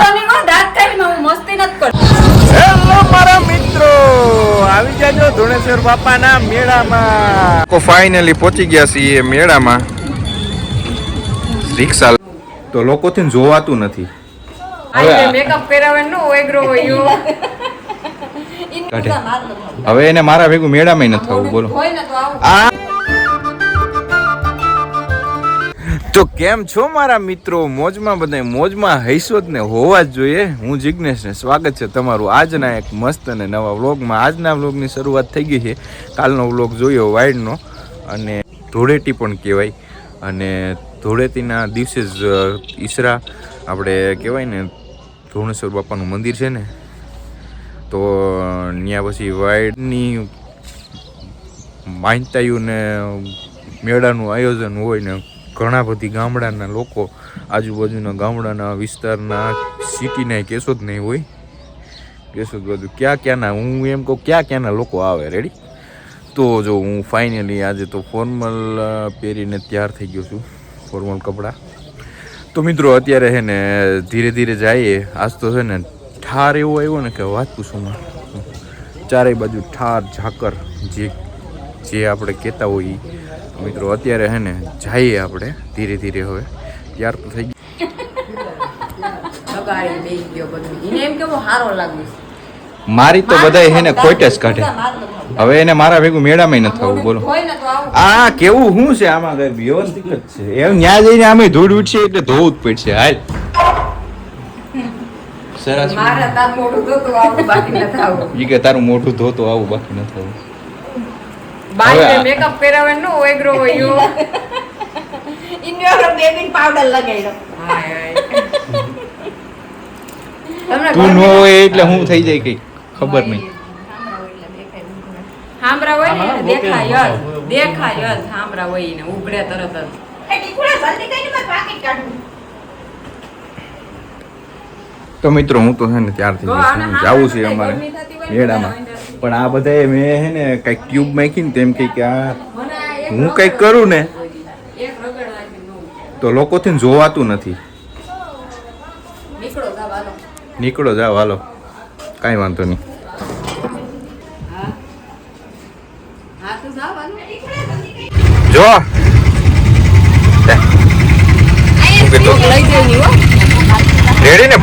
તો નહીં દાંત કાઢીને હું મસ્તી નથી કરતી. હેલો મારા મિત્રો આવી જાજો ધોણેશ્વર બાપાના મેળામાં. કો ફાઇનલી પહોંચી ગયા છીએ મેળામાં. રિક્ષા તો લોકોથી જોવાતું નથી. હવે કરાવવાનું એગ્રો હોય એને મારા ભેગું મેળામાં નથી થવું બોલો. આ તો કેમ છો મારા મિત્રો? મોજમાં બધા મોજમાં હૈસો ને હોવા જ જોઈએ. હું જિજ્ઞેશ ને સ્વાગત છે તમારું આજના એક મસ્ત અને નવા વ્લોગમાં. આજના વ્લોગની શરૂઆત થઈ ગઈ છે. કાલનો વ્લોગ જોયો વાઇડનો અને ધૂળેટી પણ કહેવાય. અને ધૂળેટીના દિવસે જ ઈસરા આપણે કહેવાય ને, ધોણેશ્વર બાપાનું મંદિર છે ને, તો ત્યાં પછી વાઇડની માનતાયું ને મેળાનું આયોજન હોય ને ઘણા બધી ગામડાના લોકો આજુબાજુના ગામડાના વિસ્તારના સિટીના જ નહીં હોય. કેશોદ બધું. ક્યાં ક્યાંના? હું એમ કહું, ક્યાં ક્યાંના લોકો આવે? રેડી તો જો હું ફાઇનલી આજે તો ફોર્મલ પહેરીને તૈયાર થઈ ગયો છું ફોર્મલ કપડાં. તો મિત્રો, અત્યારે છે ને, ધીરે ધીરે જઈએ. આજ તો છે ને, ઠાર એવો આવ્યો ને કે વાત પૂછું ચારેય બાજુ ઠાર, ઝાકર, જે જે આપણે કહેતા હોઈએ મિત્રો અત્યારે હે ને જઈએ આપણે ધીરે ધીરે હવે. ત્યાર તો થઈ ગયું. બધું. મારી તો બધાય હે ને ખોટ જ કાઢે. હવે એને મારા ભેગું મેળામાં નથી થવું બોલો. હોય ને તો આવું. આ કેવું શું છે? આમાં કઈ વ્યવસ્થિત જ છે. એમ ન્યા જઈને આમે ધૂળ ઉઠશે એટલે ધોવું જ પડશે. હાલ. સરસ મારા તાર મોઢું ધોતું આવું, બાકી ન થાવું ઈ કે તારું મોઢું ધોતો આવું બાકી ન થવું હોય. તું ન હોય એટલે હું થઈ જાય કઈ. ખબર નહીં. હાંભળા હોય ને દેખાય જ. દેખાય જ હાંભળા હોય ને ઉભરે તરત જ. તો મિત્રો હું તો છે ને ત્યારથી જવું જાવું છે અમારે મેળામાં. પણ આ બધા મેં હે ને કંઈક ટ્યુબ નાખી ને તેમ કહી કે આ હું કંઈક કરું ને. તો લોકોથી જોવાતું નથી. નીકળો જાવ હાલો. કાંઈ વાંધો નહીં. જો રેડી ને?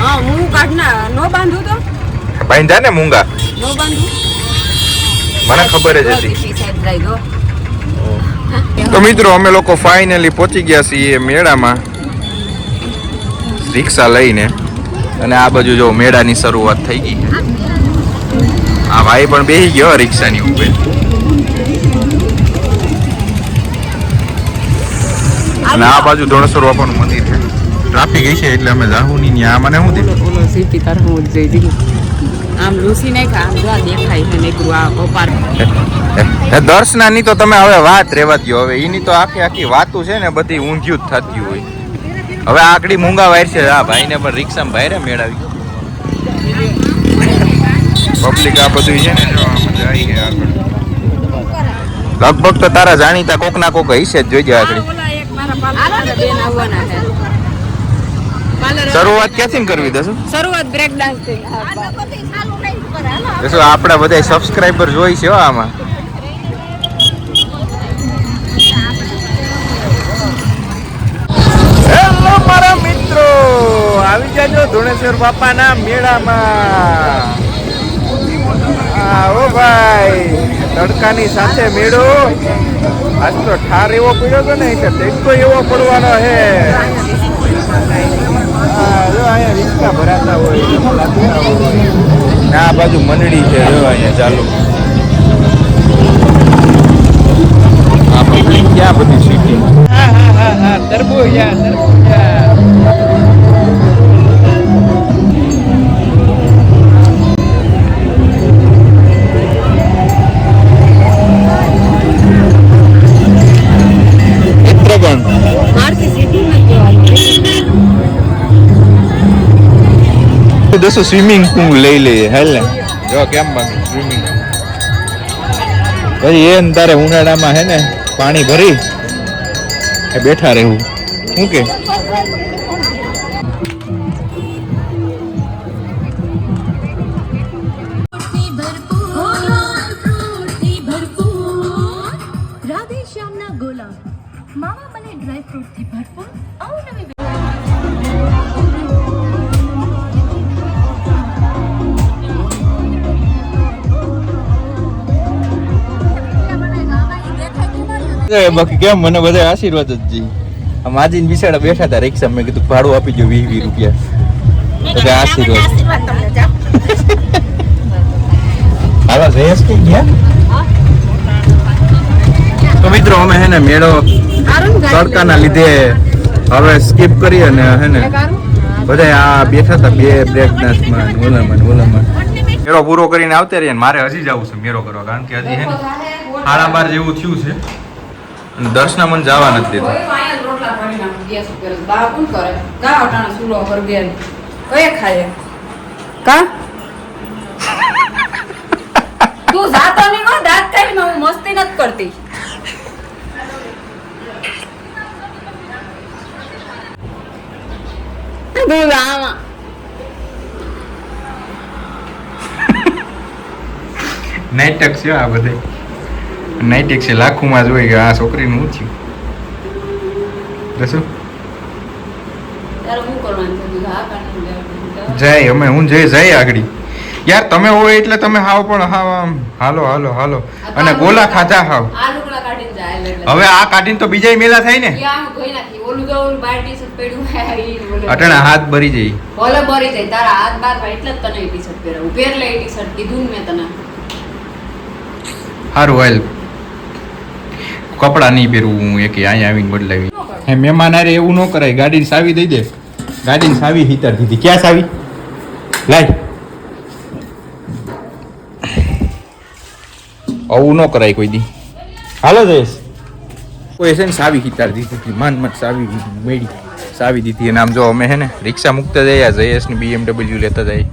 હા હું કાઢના નો બાંધું તો? બાંધ્યા ને મૂંગા મને ખબર જ હતી. તો મિત્રો અમે લોકો ફાઇનલી પહોંચી ગયા છીએ મેળામાં. રિક્ષા લઈને. અને આ બાજુ જો મેળાની શરૂઆત થઈ ગઈ. આ ભાઈ પણ બેસી ગયો રિક્ષાની ઉપર. અને આ બાજુ ધોળેશ્વર બાપાનું મંદિર છે. ટ્રાફિક છે એટલે અમે જાહું નહીં ત્યાં મને શું દીધું આમ લૂસી નાખા આમ જો દેખાય છે નીકળું આ કપાર એ દર્શનાની તો તમે હવે વાત રેવા દ્યો. હવે એની તો આખી આખી વાતું છે ને બધી ઊંધિયું જ થતી હોય. હવે આકડી મૂંગા વાયર છે આ ભાઈને પણ રિક્ષામાં ભાઈ મેળાવી. પબ્લિક આ બધું છે ને લગભગ તો તારા જાણીતા કોક ના કોક હશે જ જોઈજે મારા પાર્લર છે શરૂઆત ક્યાંથી કરવી દસો? શરૂઆત બ્રેક ડાન્સથી. દસો આપણા બધા સબસ્ક્રાઇબર જોઈ છે આમાં. હેલો મારા મિત્રો આવી જાજો ધોણેશ્વર બાપાના મેળામાં. ઓ ભાઈ તડકાની સાથે મેળો. આજ તો ઠાર એવો પડ્યો હતો ને એટલે તેટલો એવો પડવાનો હે આ બાજુ મંડળી છે જો અહીંયા ચાલુ. જશું સ્વિમિંગ પુલ લઈ લઈએ હેલે જો કેમ સ્વિમિંગ પછી એ તારે ઉનાળામાં હે ને પાણી ભરી એ બેઠા રહેવું શું કે મામા મને ડ્રાય ફ્રૂટથી ભરપૂર બાકી કેમ? મને બધા આશીર્વાદ જ જી આમ આજે બિસાડા બેઠા હતા રિક્ષા મેં કીધું ભાડું આપી દો વીસ વીસ રૂપિયા. બધા આશીર્વાદ હાલો જયેશ કે ગયા તો મિત્રો અમે હે ને મેળો તડકાના લીધે હવે સ્કીપ કરી અને હે ને બધા આ બેઠા હતા બે બ્રેક ડાન્સમાં ને ઓલામાં ઓલામાં. મેળો પૂરો કરીને આવતા રહીએ ને મારે હજી જવું છે મેળો કરવા. કારણ કે હજી હે ને સાડા બાર જેવું થયું છે. દર્શના મને જવા નથી દેતા કોઈ રોટલા ભરી નાખું ગેસ ઉપર બા કોણ કરે? ગા અટાણા સુલો હરગે કયે ખાય? કા? તું જાતો નહીં હો દાંત કાઢીને હું મસ્તી નથી કરતી. તું આમાં છે આ બધે. નાઇટક છે લાખોમાં જોઈ કે આ છોકરીનું શું થયું? હા કાઢીને જય અમે હું જય જય આગળ. યાર તમે હોય એટલે તમે હાવ પણ હાવ આમ. હાલો હાલો હાલો. અને ગોલા ખાધા હાવ. હવે આ કાઢીને તો બીજા મેલા થાય ને? હું હે. અટણા હાથ ભરી જઈ ભલે ભરી જાય. તારા હાથ બાર એટલે જ તને ટી-શર્ટ પહેરાવું. પહેર લે ટી-શર્ટ કીધું ને મેં તને. સારું હાલ. કપડાં નહીં પહેરવું એક અહીંયા આવીને બદલાવી. હે, મહેમાન અરે એવું ન કરાય, ગાડીની સાવી દઈ દે. ગાડીની સાવી હિતર દીધી. ક્યાં સાવી? લાય. આવું ન કરાય કોઈ દી. હાલો જયેશ. કોઈ છે ને સાવી હિતાર દીધી માન મત સાવી મેળી. સાવી દીધી અને આમ જો અમે હે ને રિક્ષા મૂકતા જઈએ જયેશ ને બીએમડબલ્યુ લેતા જાય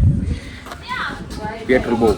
પેટ્રોલ બહુ.